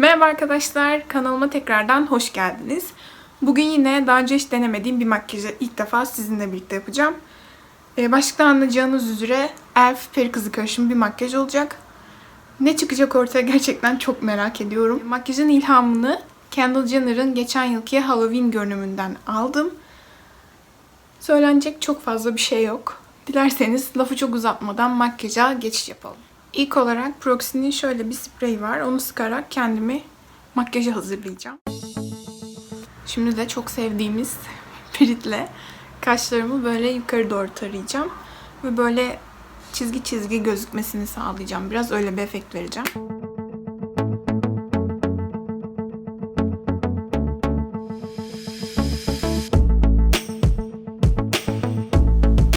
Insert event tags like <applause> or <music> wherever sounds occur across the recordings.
Merhaba arkadaşlar, kanalıma tekrardan hoş geldiniz. Bugün yine daha önce hiç denemediğim bir makyajı ilk defa sizinle birlikte yapacağım. Ee, başlıktan anlayacağınız üzere elf peri kızı karışımı bir makyaj olacak. Ne çıkacak ortaya gerçekten çok merak ediyorum. Makyajın ilhamını Kendall Jenner'ın geçen yılki Halloween görünümünden aldım. Söylenecek çok fazla bir şey yok. Dilerseniz lafı çok uzatmadan makyaja geçiş yapalım. İlk olarak Proxy'nin şöyle bir spreyi var. Onu sıkarak kendimi makyaja hazırlayacağım. Şimdi de çok sevdiğimiz <laughs> piritle kaşlarımı böyle yukarı doğru tarayacağım. Ve böyle çizgi çizgi gözükmesini sağlayacağım. Biraz öyle bir efekt vereceğim.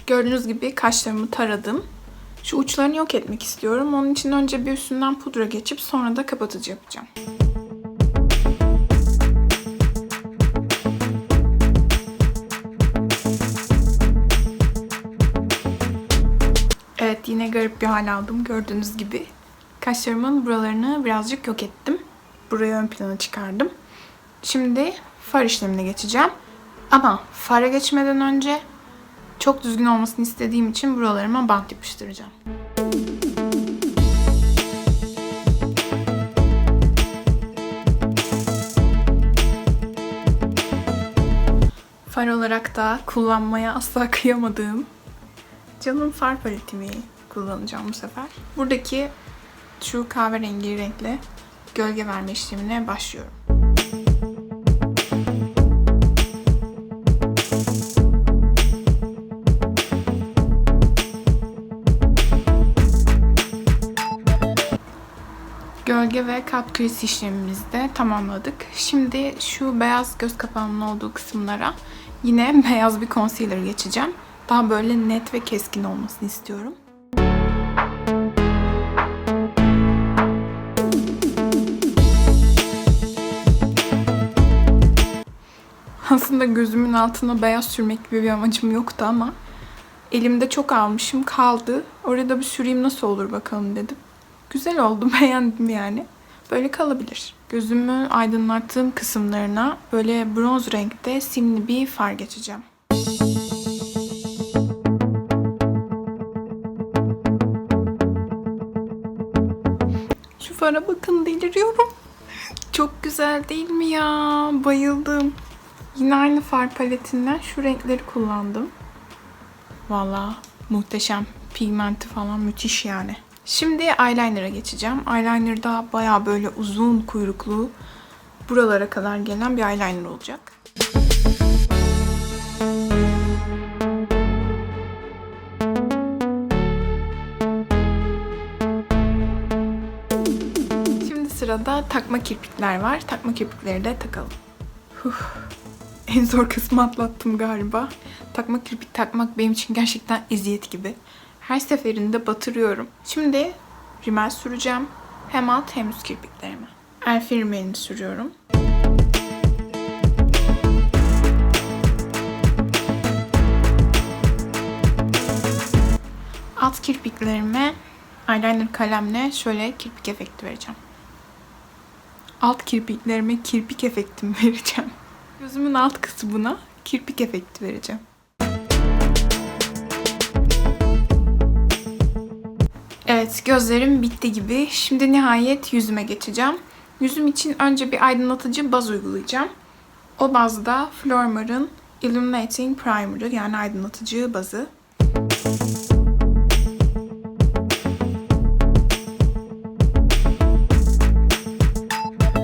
Gördüğünüz gibi kaşlarımı taradım. Şu uçlarını yok etmek istiyorum. Onun için önce bir üstünden pudra geçip sonra da kapatıcı yapacağım. Evet yine garip bir hal aldım gördüğünüz gibi. Kaşlarımın buralarını birazcık yok ettim. Burayı ön plana çıkardım. Şimdi far işlemine geçeceğim. Ama fara geçmeden önce çok düzgün olmasını istediğim için buralarıma bant yapıştıracağım. Far olarak da kullanmaya asla kıyamadığım canım far paletimi kullanacağım bu sefer. Buradaki şu kahverengi renkle gölge verme işlemine başlıyorum. Gölge ve kat kriz işlemimizi de tamamladık. Şimdi şu beyaz göz kapağımın olduğu kısımlara yine <laughs> beyaz bir concealer geçeceğim. Daha böyle net ve keskin olmasını istiyorum. Aslında gözümün altına beyaz sürmek gibi bir amacım yoktu ama elimde çok almışım kaldı. Oraya da bir süreyim nasıl olur bakalım dedim. Güzel oldu <laughs> beğendim yani. Böyle kalabilir. Gözümü aydınlattığım kısımlarına böyle bronz renkte simli bir far geçeceğim. Şu fara bakın deliriyorum. Çok güzel değil mi ya? Bayıldım. Yine aynı far paletinden şu renkleri kullandım. Valla muhteşem. Pigmenti falan müthiş yani. Şimdi eyeliner'a geçeceğim. Eyeliner'da baya böyle uzun kuyruklu buralara kadar gelen bir eyeliner olacak. Şimdi sırada takma kirpikler var. Takma kirpikleri de takalım. Huh. En zor kısmı atlattım galiba. Takma kirpik takmak benim için gerçekten eziyet gibi. Her seferinde batırıyorum. Şimdi rimel süreceğim. Hem alt hem üst kirpiklerime. Elfin rimelini sürüyorum. Alt kirpiklerime eyeliner kalemle şöyle kirpik efekti vereceğim. Alt kirpiklerime kirpik efektimi <laughs> vereceğim. Gözümün alt kısmına kirpik efekti vereceğim. Evet gözlerim bitti gibi. Şimdi nihayet yüzüme geçeceğim. Yüzüm için önce bir aydınlatıcı baz uygulayacağım. O bazda Flormar'ın Illuminating Primer'ı yani aydınlatıcı bazı.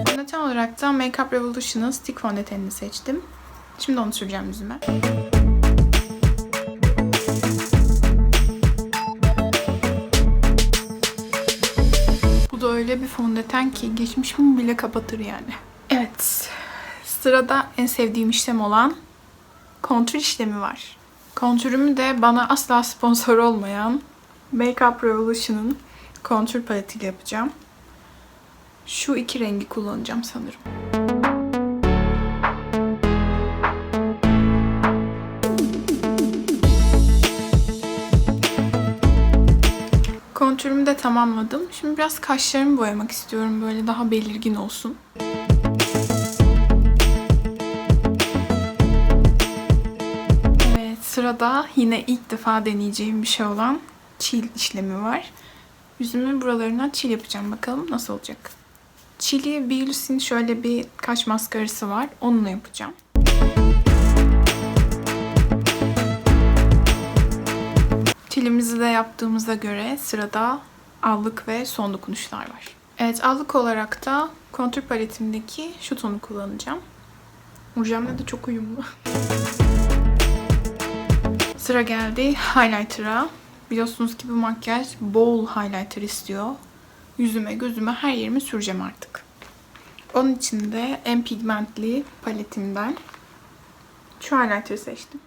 Fondöten olarak da Makeup Revolution'ın Stick fondötenini seçtim. Şimdi onu süreceğim yüzüme. Bu öyle bir fondöten ki geçmişimi bile kapatır yani. Evet. Sırada en sevdiğim işlem olan kontür işlemi var. Kontürümü de bana asla sponsor olmayan Makeup Revolution'ın kontür paletiyle yapacağım. Şu iki rengi kullanacağım sanırım. Kontürümü de tamamladım. Şimdi biraz kaşlarımı boyamak istiyorum böyle daha belirgin olsun. Evet sırada yine ilk defa deneyeceğim bir şey olan çil işlemi var. Yüzümün buralarına çil yapacağım. Bakalım nasıl olacak. Çili Biolus'in şöyle bir kaş maskarası var. Onunla yapacağım. Çilimizi de yaptığımıza göre sırada allık ve son dokunuşlar var. Evet allık olarak da kontür paletimdeki şu tonu kullanacağım. Rujemle de çok uyumlu. Sıra geldi highlighter'a. Biliyorsunuz ki bu makyaj bol highlighter istiyor. Yüzüme, gözüme, her yerime süreceğim artık. Onun için de en pigmentli paletimden şu highlighter'ı seçtim.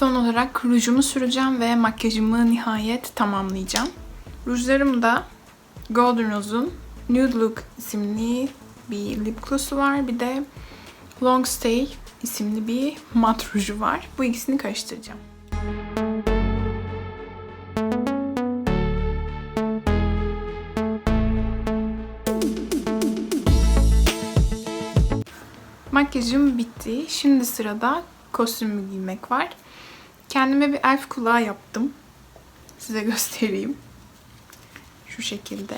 Son olarak rujumu süreceğim ve makyajımı nihayet tamamlayacağım. Rujlarım da Golden Rose'un Nude Look isimli bir lip gloss'u var. Bir de Long Stay isimli bir mat ruju var. Bu ikisini karıştıracağım. Makyajım bitti. Şimdi sırada kostümü giymek var. Kendime bir elf kulağı yaptım. Size göstereyim. Şu şekilde.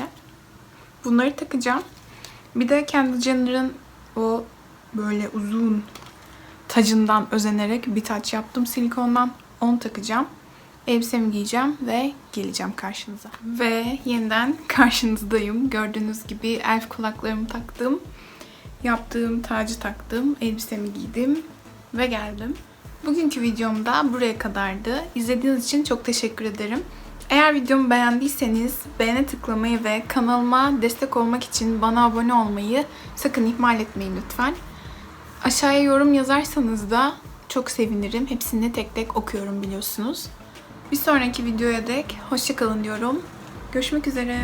Bunları takacağım. Bir de Kendall Jenner'ın o böyle uzun tacından özenerek bir taç yaptım silikondan. Onu takacağım. Elbisemi giyeceğim ve geleceğim karşınıza. Ve yeniden karşınızdayım. Gördüğünüz gibi elf kulaklarımı taktım. Yaptığım tacı taktım. Elbisemi giydim ve geldim. Bugünkü videom da buraya kadardı. İzlediğiniz için çok teşekkür ederim. Eğer videomu beğendiyseniz beğene tıklamayı ve kanalıma destek olmak için bana abone olmayı sakın ihmal etmeyin lütfen. Aşağıya yorum yazarsanız da çok sevinirim. Hepsini tek tek okuyorum biliyorsunuz. Bir sonraki videoya dek hoşçakalın diyorum. Görüşmek üzere.